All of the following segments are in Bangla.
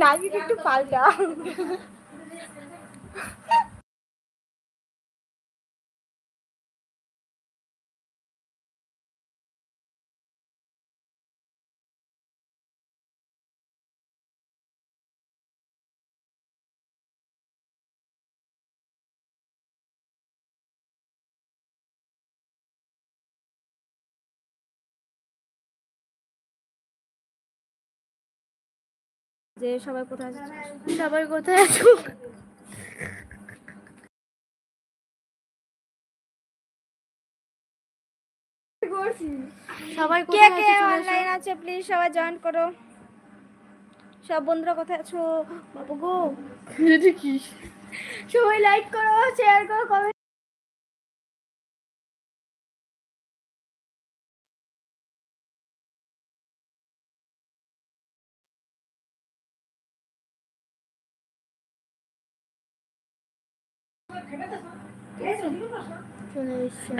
নাগিন একটু পাল্টা। যে সবাই কোথায় আছে? সবাই কোথায় আছো? সবাই কে কে। অনলাইন আছে প্লিজ সবাই জয়েন করো। সব বন্ধুরা কোথায় আছো? বাবু গো। এটা কি? সবাই লাইক করো শেয়ার করো কমেন্ট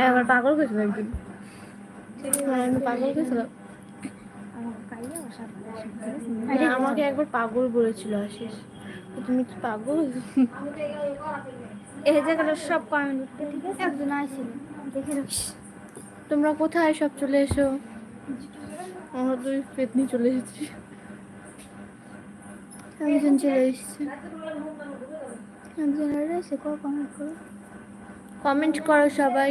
আমার পাগল হয়েছিল একদিন। হ্যাঁ, আমি পাগল হয়েছিলাম হ্যাঁ, আমাকে একবার পাগল বলেছিল আশিস। তুমি কি পাগল? এই যেগুলো সব কমেন্ট ঠিক আছে? একজন আসছিল দেখে রাখিস তোমরা কোথায় সব চলে এসো? আমরা তো পেতনি চলে এসেছি। একজন চলে এসছে। একজন আর এসে কমেন্ট করো কমেন্ট করো সবাই।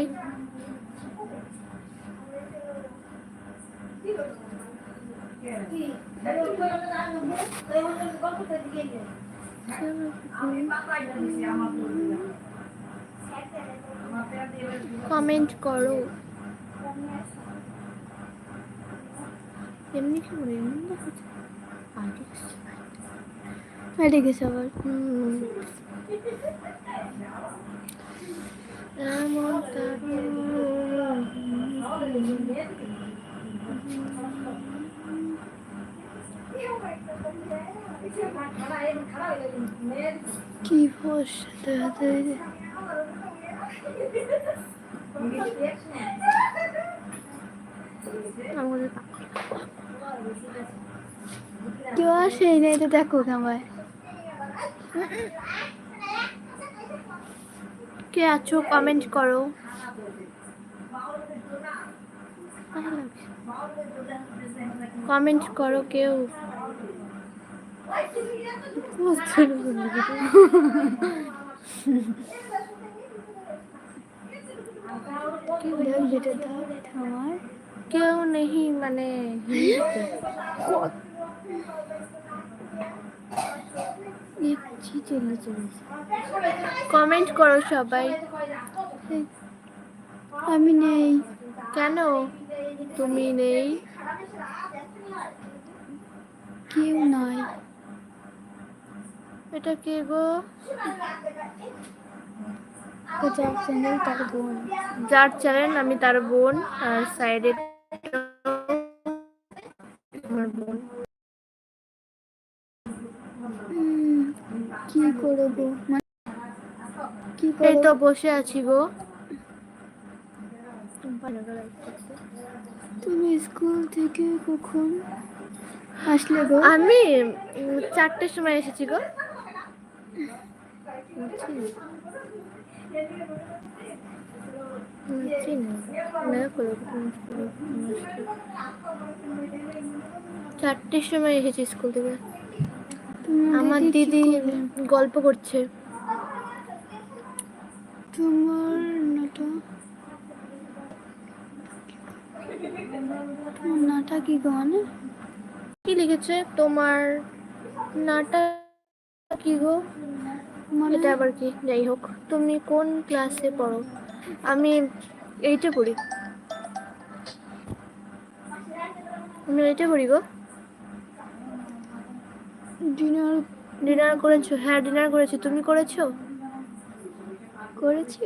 কমেন্ট করো। এমনি কি করে এমনি দেখাচ্ছে আবার। হুম। কি ফস দেখা আমাদের কেউ আসে না এটা দেখো আমায় কে আছো কমেন্ট করো। কমেন্ট করো কেউ। কেউ নেই মানে। চলে কমেন্ট করো সবাই। আমি নেই। কেন? তুমি নেই? কেউ নয় এটা কে গো? যার চ্যানেল তার বোন। যার চ্যানেল আমি তার বোন আর সাইডে করব? মানে কি তো বসে আছি গো। তুমি স্কুল থেকে কখন আসলে গো? আমি চারটের সময় এসেছি গো। চারটের সময় এসেছি স্কুল থেকে। আমার দিদি গল্প করছে। তোমার নাটা? নাটা কি গো মানে? কি লিখেছে? তোমার নাটা কি গো? মানে? এটা আবার কি? যাই হোক তুমি কোন ক্লাসে পড়ো? আমি এইটে পড়ি। আমি এইটে পড়ি গো। ডিনার ডিনার করেছ? হ্যাঁ ডিনার করেছি। তুমি করেছ? করেছি।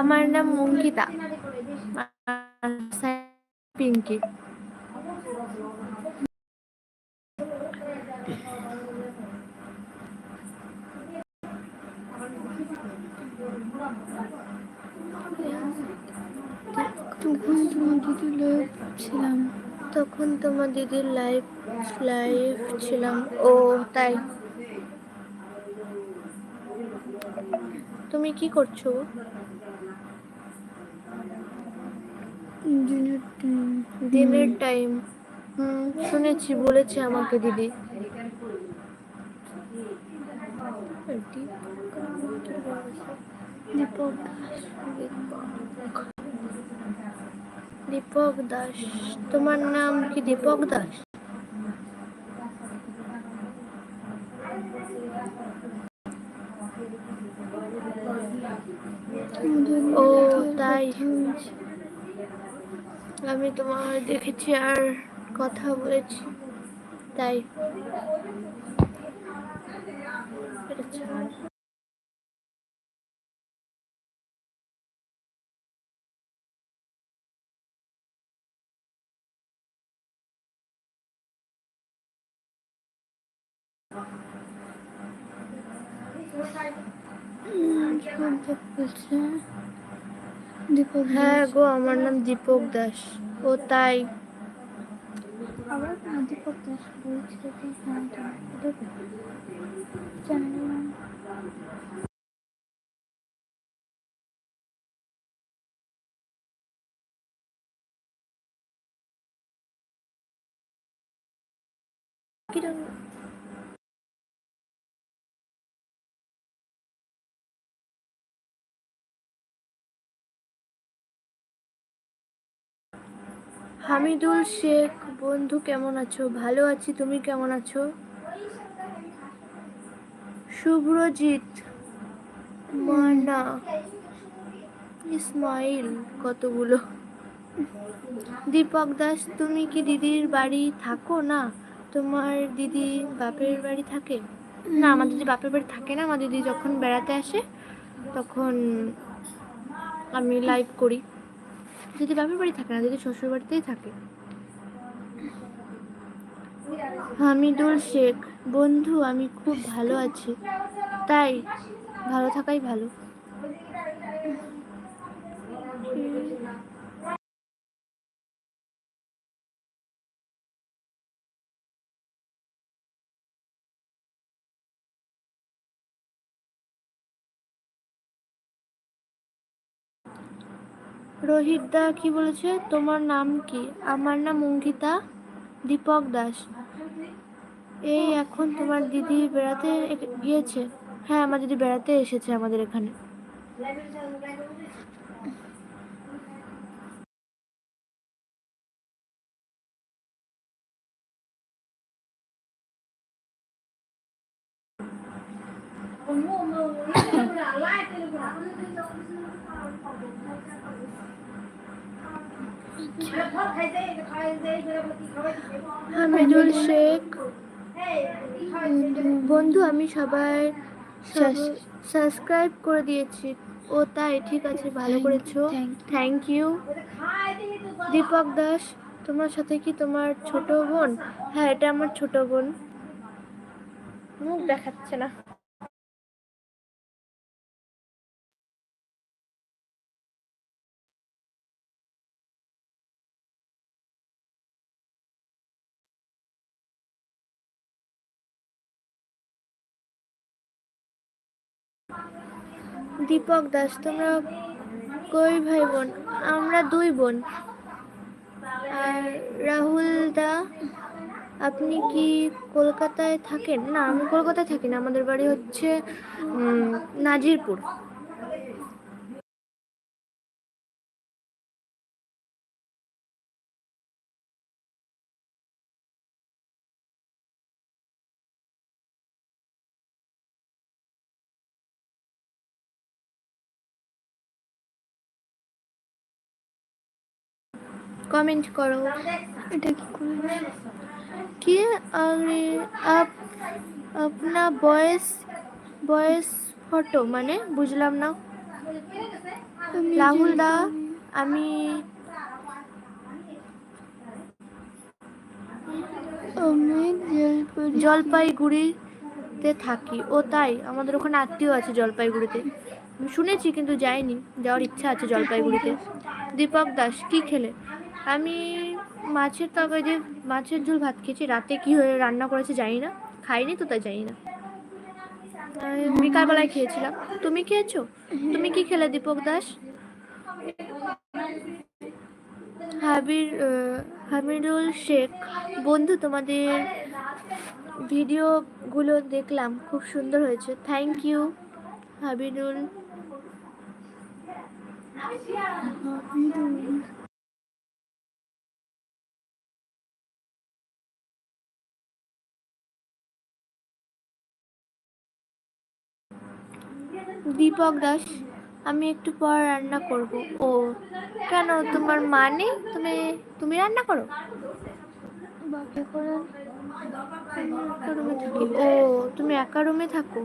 আমার নাম আর পিঙ্কি। তখন দিদি লাইভ ছিলাম। তখন তোমার দিদির লাইভ লাইভ ছিলাম। ও তাই। তুমি কি করছ? দিনের টাইম দিনের টাইম হুম শুনেছি বলেছে আমাকে দিদি। দীপক দীপক দাস। তোমার নাম কি দীপক দাস? ও, তাই। আমি তোমার দেখেছি আর কথা বলেছি তাই। হ্যাঁ গো আমার নাম দীপক দাস। ও তাই। দীপক দাস বলছে হামিদুল শেখ, বন্ধু কেমন আছো? ভালো আছি, তুমি কেমন আছো? শুভ্রজিৎ মানা ইসমাইল, কতগুলো? দীপক দাস, তুমি কি দিদির বাড়ি থাকো না? তোমার দিদি বাপের বাড়ি থাকে? না, আমার দিদি বাপের বাড়ি থাকে না। আমার দিদি যখন বেড়াতে আসে, তখন আমি লাইভ করি। দিদি বাপের বাড়ি থাকে না, যদি শ্বশুর বাড়িতেই থাকে। হামিদুল শেখ। বন্ধু, আমি খুব ভালো আছি। তাই, ভালো থাকাই ভালো। রোহিত দা কি বলেছে? তোমার নাম কি? আমার নাম অঙ্কিতা দীপক দাস। এই এখন তোমার দিদি বেড়াতে গিয়েছে? হ্যাঁ আমার দিদি বেড়াতে এসেছে আমাদের এখানে। হামিদুল শেখ। বন্ধু আমি সবাই সাবস্ক্রাইব করে দিয়েছি। ও তাই ঠিক আছে ভালো করেছ। থ্যাংক ইউ দীপক দাস তোমার সাথে কি তোমার ছোট বোন? হ্যাঁ এটা আমার ছোট বোন। মুখ দেখাচ্ছে না। দীপক দাস, তোমরা কই ভাই বোন? আমরা দুই বোন। আর রাহুল দা, আপনি কি কলকাতায় থাকেন? না, আমি কলকাতায় থাকি না, আমাদের বাড়ি হচ্ছে নাজিরপুর। কমেন্ট করো। এটা কি করে? কি আরে আপ আপনা বয়স বয়স ফটো মানে বুঝলাম না। রাহুল দা আমি জলপাইগুড়িতে থাকি। ও তাই আমাদের ওখানে আত্মীয় আছে জলপাইগুড়িতে। শুনেছি কিন্তু যাইনি। যাওয়ার ইচ্ছা আছে জলপাইগুড়িতে। দীপক দাস কি খেলে? আমি মাছের তরকারি, মাছের ঝোল ভাত খেয়েছি। রাতে কি হয়ে রান্না করেছে জানি না। খাইনি তো, তাই জানি না। বিকালবেলায় খেয়েছিলাম। তুমি খেয়েছো? তুমি কি খেলে, দীপক দাস? হাবির হামিদুল শেখ। বন্ধু, তোমাদের ভিডিওগুলো দেখলাম। খুব সুন্দর হয়েছে। থ্যাংক ইউ হাবিদুল দীপক দাস আমি একটু পর রান্না করব। ও কেন? তোমার মা নেই? তুমি তুমি রান্না করো? ও তুমি একা রুমে থাকো?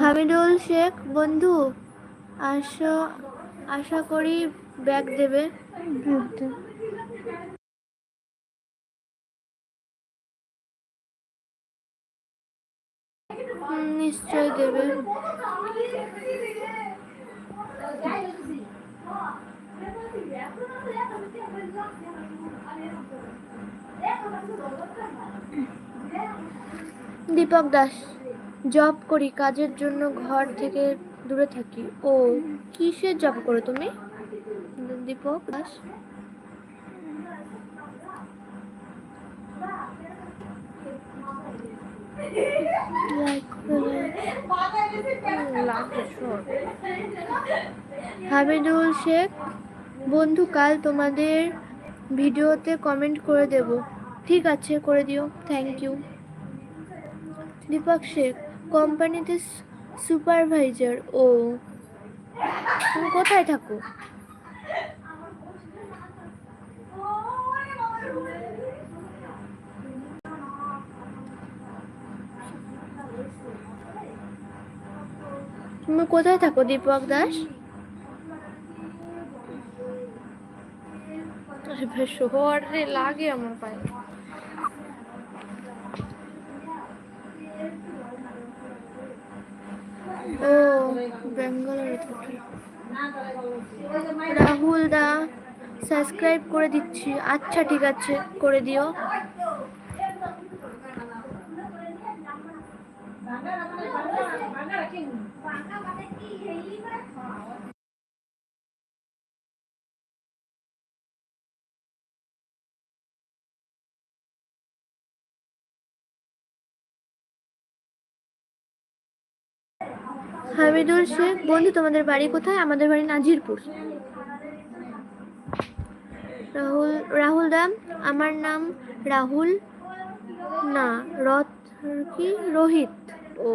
হামিদুল শেখ বন্ধু আশা আশা করি ব্যাগ দেবে। হুম, নিশ্চয়ই দেবে। দীপক দাস জব করি কাজের জন্য ঘর থেকে দূরে থাকি। ও কিসের জব করো তুমি? দীপক দাস লাইক করে হামিদুল শেখ, বন্ধু, কাল তোমাদের ভিডিওতে কমেন্ট করে দেব। ঠিক আছে, করে দিও। থ্যাংক ইউ দীপক শেখ কোম্পানিতে সুপারভাইজার ও, তুমি কোথায় থাকো? তুমি কোথায় থাকো দীপক দাস? শহরে লাগে আমার পায়ে। ও বেঙ্গালোরে থাকি। রাহুল দা সাবস্ক্রাইব করে দিচ্ছি। আচ্ছা ঠিক আছে করে দিও। হামিদুল শেখ, বন্ধু, তোমাদের বাড়ি কোথায়? আমাদের বাড়ি নাজিরপুর। রাহুল রাহুল দাম, আমার নাম রাহুল, না, রথ কি? রোহিত। ও।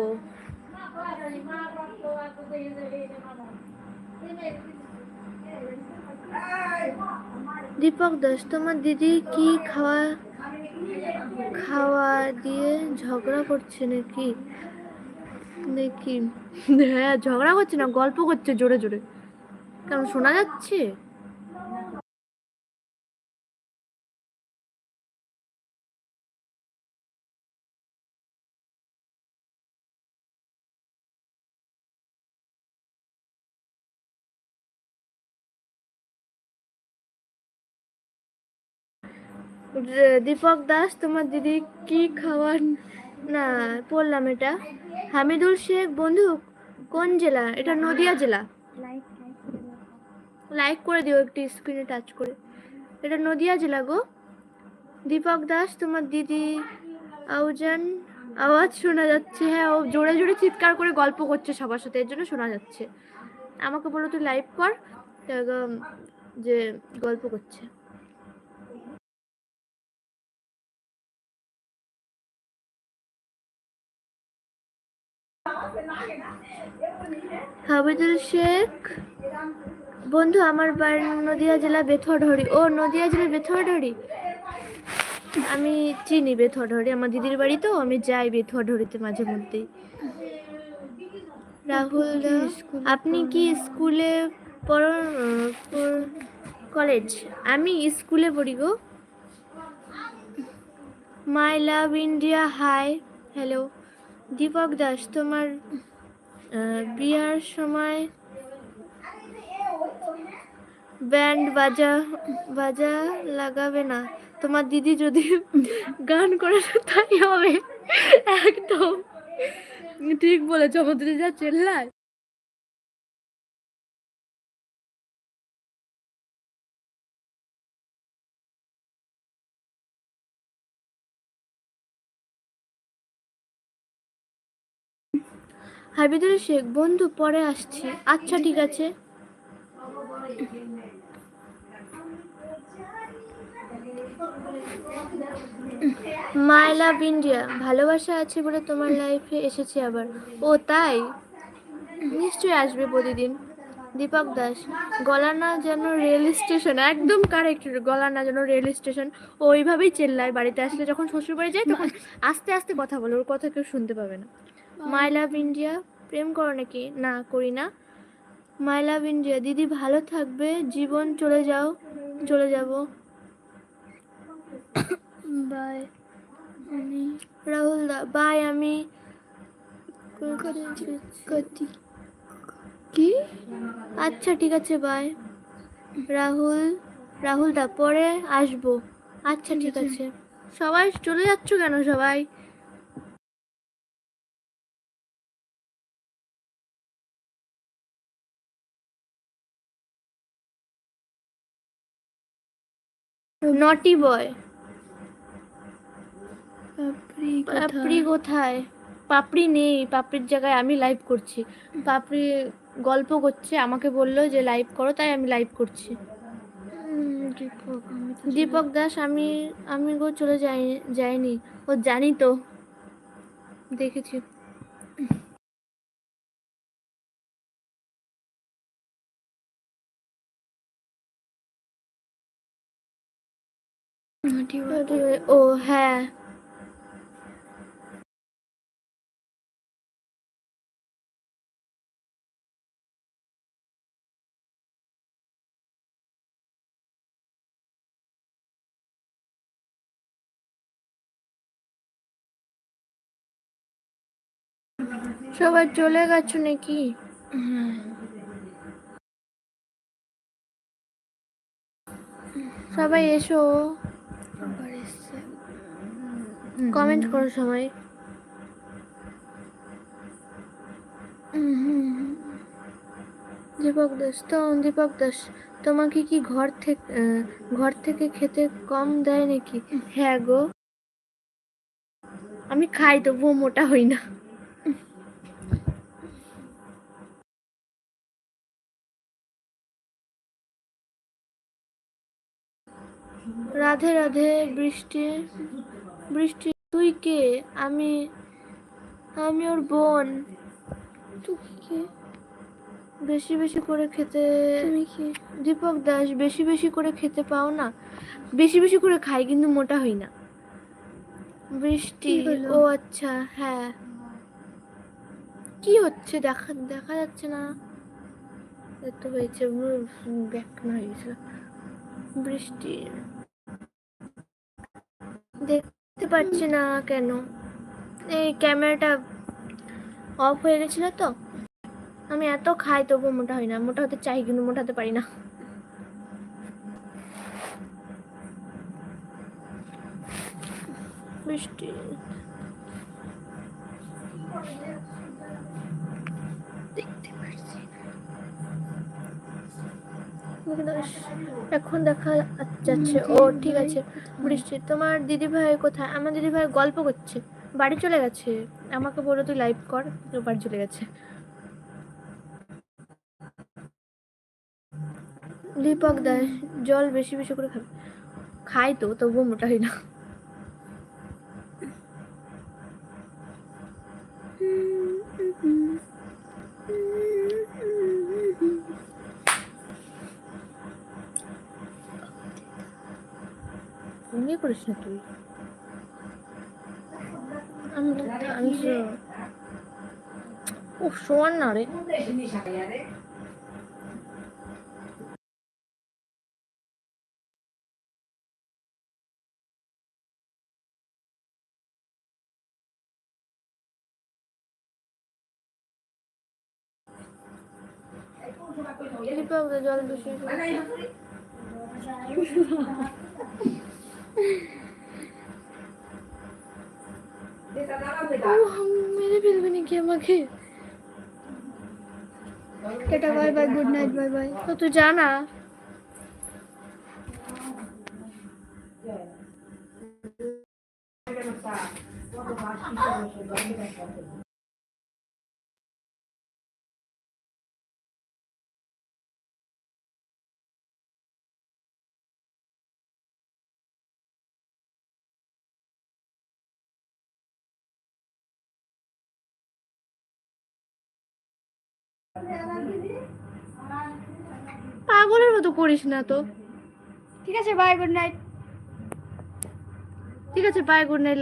দীপক দাস, তোমার দিদি কি খাওয়া খাওয়া দিয়ে ঝগড়া করছে নাকি? দেখি। হ্যাঁ ঝগড়া করছে না, গল্প করছে জোরে জোরে। কেমন শোনা যাচ্ছে? দীপক দাস, তোমার দিদি কি খাওয়ার না পড়লাম এটা। হামিদুল শেখ, বন্ধু, কোন জেলা? এটা নদিয়া জেলা। লাইক করে দিও একটি স্ক্রিনে টাচ করে। এটা নদিয়া জেলা গো। দীপক দাস, তোমার দিদি, আউজান, আওয়াজ শোনা যাচ্ছে। হ্যাঁ ও জোরে জোরে চিৎকার করে গল্প করছে সবার সাথে, এর জন্য শোনা যাচ্ছে। আমাকে বলো তুই লাইভ কর। যে গল্প করছে। হাবিদুল শেখ। বন্ধু, আমার বাড়ি নদিয়া জেলা বেথুয়াঢড়ি ও, নদিয়া জেলা বেথুয়াঢড়ি আমি চিনি বেথুয়াঢড়ি আমার দিদির বাড়ি তো, আমি যাই বেথুয়াঢড়িতে মাঝে মধ্যেই। রাহুল আপনি কি স্কুলে পড়- কলেজ? আমি স্কুলে পড়ি গো। My love India, hi, hello. Dipak Das, তোমার বিয়ার সময় ব্যান্ড বাজা বাজা লাগাবে না। তোমার দিদি যদি গান করে তাই হবে। একদম। ঠিক বলেছ, আমাদের যা চেল্লায়। হাবিদুল শেখ, বন্ধু, পরে আসছি। আচ্ছা ঠিক আছে। মাই লাভ ইন্ডিয়া ভালোবাসা আছে বলে তোমার লাইফে এসেছি আবার। ও, তাই? নিশ্চয়ই আসবে প্রতিদিন। দীপক দাস গলা না যেন রেল স্টেশন একদম কারেক্ট গলা না যেন রেল স্টেশন ও, ওইভাবেই চেল্লায় বাড়িতে। আসলে যখন শ্বশুর বাড়ি যায়, তখন আস্তে আস্তে কথা বলে। ওর কথা কেউ শুনতে পাবে না। মাই লাভ ইন্ডিয়া প্রেম করো নাকি? না করি না। মাই লাভ ইন্ডিয়া দিদি ভালো থাকবে জীবন চলে যাও চলে যাব। বাই আমি রাহুল দা বাই আমি কি? আচ্ছা ঠিক আছে বাই রাহুল রাহুল দা পরে আসব। আচ্ছা ঠিক আছে। সবাই চলে যাচ্ছ কেন সবাই? নটি বয় পাপড়ি কোথায়? পাপড়ি নেই পাপড়ির জায়গায় আমি লাইভ করছি। পাপড়ি গল্প করছে আমাকে বলল যে লাইভ করো তাই আমি লাইভ করছি। দীপক দীপক দাস আমি আমি গো চলে যাই যাইনি। ও জানি তো। দেখেছি। নটি আরে, ও হ্যাঁ সবাই চলে গেছো নাকি সবাই এসো আবার এসছে কমেন্ট করো সবাই। দীপক দাস তো দীপক দাস তোমাকে কি ঘর থেকে ঘর থেকে খেতে কম দেয় নাকি? হ্যাঁ গো। আমি খাই তবুও মোটা হই না। রাধে রাধে বৃষ্টি। বৃষ্টি তুই কে? আমি আমি ওর বোন। তুই কি? বেশি বেশি করে খেতে তুমি কি? দীপক দাস বেশি বেশি করে খেতে পাও না। বেশি বেশি করে খাই কিন্তু মোটা হই না। বৃষ্টি ও আচ্ছা হ্যাঁ। কি হচ্ছে? দেখা দেখা যাচ্ছে না। এত হয়েছে ব্যাক না হয়ে গেছিল। বৃষ্টি। দেখতে পাচ্ছি না কেন। এই ক্যামেরাটা অফ হয়ে গেছিল তো। আমি এত খাই তবু মোটা হই না। মোটা হতে চাই কিন্তু মোটা হতে পারি না। বৃষ্টি। এখন দেখা যাচ্ছে। ও, ঠিক আছে। বৃষ্টি, তোমার দিদি ভাই কোথায়? আমার দিদি ভাই গল্প করছে। বাড়ি চলে গেছে। আমাকে বলো তুই লাইভ কর। বাড়ি চলে গেছে। দীপক দাস জল বেশি বেশি করে খাবে। খাই তো, তবুও মোটা হয় না। বিয়ে করিস না তুই? শোয়ার না রে। জল দূষণ মেরে ফেলবে নাকি আমাকে tata bye bye good night bye bye তো তুই জানা পাগলের মতো করিস না তো। ঠিক আছে বাই গুড নাইট ঠিক আছে বাই গুড নাইট